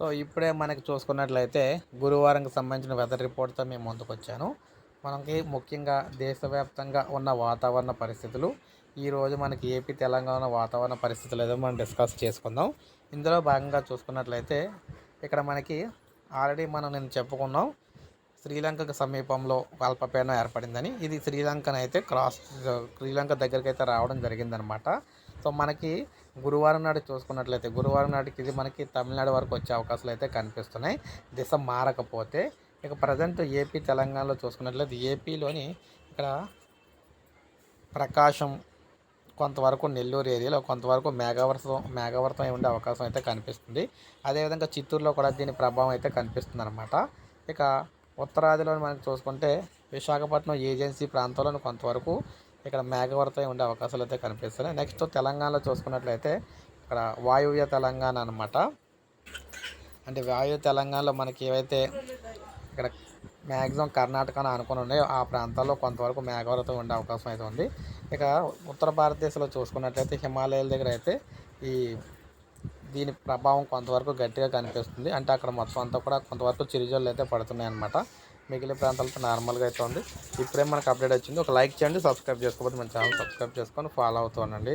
So ఇప్పుడే మనకి చూసుకున్నట్లయితే గురువారంకి సంబంధించిన వెదర్ రిపోర్ట్తో మేము ముందుకు వచ్చాను మనకి ముఖ్యంగా దేశవ్యాప్తంగా ఉన్న వాతావరణ పరిస్థితులు ఈరోజు మనకి ఏపీ తెలంగాణ వాతావరణ పరిస్థితులు ఏదో మనం డిస్కస్ చేసుకుందాం. ఇందులో భాగంగా చూసుకున్నట్లయితే ఇక్కడ మనకి ఆల్రెడీ మనం నేను చెప్పుకున్నాం శ్రీలంకకు సమీపంలో అల్పపీడనం ఏర్పడిందని. ఇది శ్రీలంకను అయితే క్రాస్ శ్రీలంక దగ్గరికి అయితే రావడం జరిగిందనమాట. సో మనకి గురువారం నాడు చూసుకున్నట్లయితే గురువారం నాటికి ఇది మనకి తమిళనాడు వరకు వచ్చే అవకాశాలు అయితే కనిపిస్తున్నాయి. దిశ మారకపోతే ఇక ప్రజెంట్ ఏపీ తెలంగాణలో చూసుకున్నట్లయితే ఏపీలోని ఇక్కడ ప్రకాశం కొంతవరకు నెల్లూరు ఏరియాలో కొంతవరకు మేఘావర్తం మేఘావర్తం అయి ఉండే అవకాశం అయితే కనిపిస్తుంది. అదేవిధంగా చిత్తూరులో కూడా దీని ప్రభావం అయితే కనిపిస్తుంది అనమాట ఇక ఉత్తరాదిలో మనం చూసుకుంటే విశాఖపట్నం ఏజెన్సీ ప్రాంతంలో కొంతవరకు ఇక్కడ మేఘవర్తం ఉండే అవకాశాలు అయితే కనిపిస్తున్నాయి. నెక్స్ట్ తెలంగాణలో చూసుకున్నట్లయితే ఇక్కడ వాయువ్య తెలంగాణ అనమాట అంటే వాయువ్య తెలంగాణలో మనకి ఏవైతే ఇక్కడ మ్యాక్సిమం కర్ణాటక అనుకుని ఉన్నాయో ఆ ప్రాంతాల్లో కొంతవరకు మేఘవరత ఉండే అవకాశం అయితే ఉంది. ఇక ఉత్తర భారతదేశంలో చూసుకున్నట్లయితే హిమాలయాల దగ్గర అయితే ఈ దీని ప్రభావం కొంతవరకు గట్టిగా కనిపిస్తుంది. అంటే అక్కడ మొత్తం అంతా కూడా కొంతవరకు చిరుజల్లు అయితే పడుతున్నాయి అనమాట మిగిలిన ప్రాంతాలతో నార్మల్గా అయితే ఉంది ఇప్పుడే మనకు అప్డేట్ వచ్చింది. ఒక లైక్ చేయండి సబ్స్క్రైబ్ చేసుకోకపోతే మన ఛానల్ సబ్స్క్రైబ్ చేసుకొని ఫాలో అవుతూ ఉండండి.